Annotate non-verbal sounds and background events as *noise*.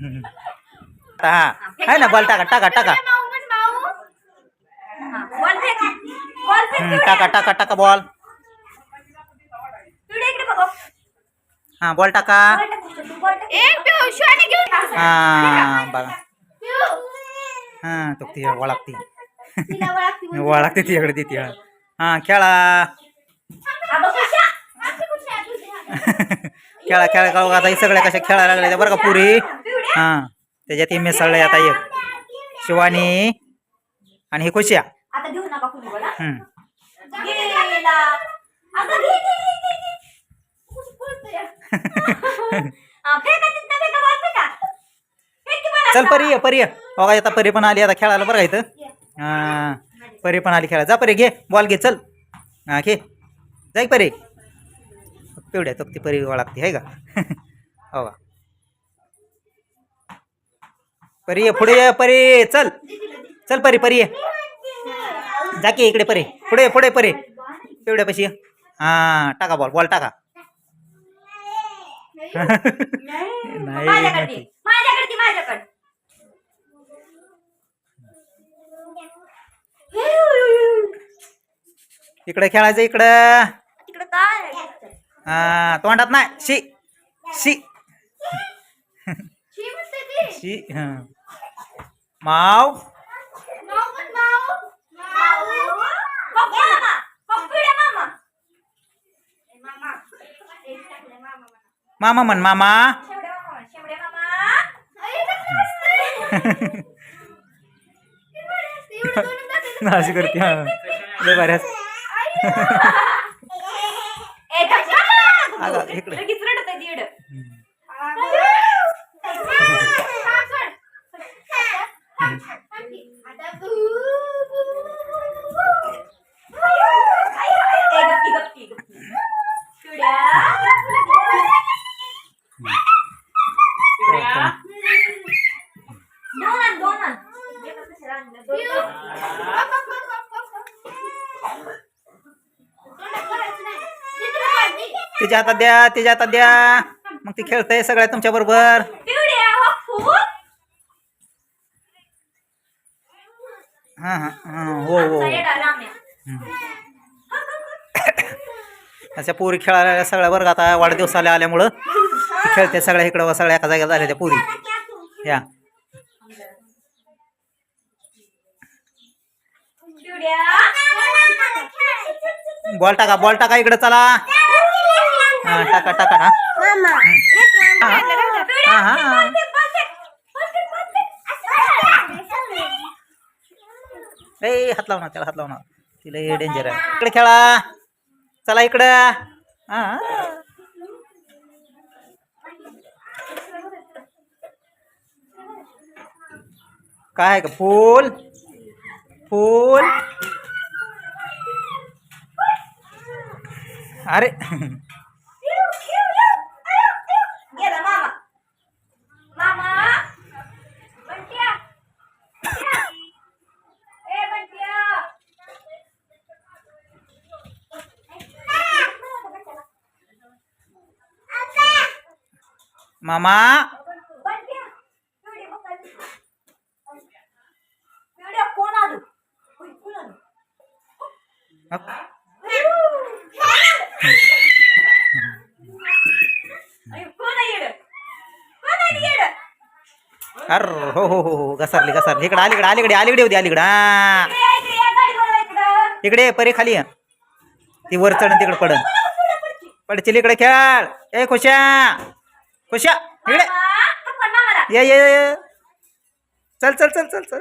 हा. आहे ना बॉल टाका टाका टाका. माऊ म्हण माऊ हा, बॉल फेक बॉल फेक हम्म, पिवड्या. टाका टाका टाका बॉल पिवड्या इकडे बघ. हा बॉल टाका. हा बघा. हा तो ती ओळखती. म्हणून. वळागते ती इकडे ती हा खेळा? *laughs* खेळा खेळा का आता हे सगळ्या कशा खेळायला लागल्या बरं का पुरी? हा त्याच्यात हे मिसळलंय आता एक. शिवानी आणि हे खुशिया. आता घेऊ नका कुणी बोला. हम्म. गेला. अगं घे घे घे घे घे. कुठं पळतोय? हा, फेका तिथनं फेका बॉल फेका. फेक की बॉल चल आता. परी ये परी ये. बघा आता परी पण आली आता खेळायला बरं का इथं? हा परी पण आली खेळा जा परी घे. बॉल घे चल. हा घे. जाय परी. पिवड्या तो ती परी वळागती आहे का? *laughs* हो का? परी ये पुढे ये परी चल. चल परी परी ये. जा की इकडे परी. पुढे पुढे परी. पिवड्यापाशी ये. हा टाका बॉल बॉल टाका. नाही. इकडे खेळायचं इकडं? हा तोंडात नाही. शी शी. शी हा. माव? मामा. म्हणा. मामा. म्हण मामा शेवड्या मामा म्हण, शेवड्या तिच्या हातात द्या तिच्या हातात द्या. मग ती खेळतय सगळ्या तुमच्या बरोबर. हो, हा हा हा हो हो. हो. अशा पोरी खेळायला सगळ्या वर्ग आता वाढदिवसाला आल्यामुळं खेळते सगळ्या इकडं सगळ्या एका जागेला झाल्या त्या पोरी. या. बॉल टाका बॉल टाका इकडं चला. हा टाका टाका हा. हा, हा. ए हात लावणार त्याला हात लावणार तिला हे डेंजर आहे. इकडे खेळा. चला इकडं. हा. काय आहे का? फूल. फूल अरे गेला मामा मामा बंट्या ए बंट्या मामा बंट्या पिवड्या बघ आली. पिवड्या कोण आलो होय, कोण आलो अरे, हो हो हो हो घसरली घसरली इकडे अलीकडे अलीकडे अलीकडे होती अलीकडे इकडे परी खाली. ती वर चढ तिकडे पडन. पडचिल इकडे खेळ ए खुशा खुशा इकडे. ये ये. चल चल चल चल चल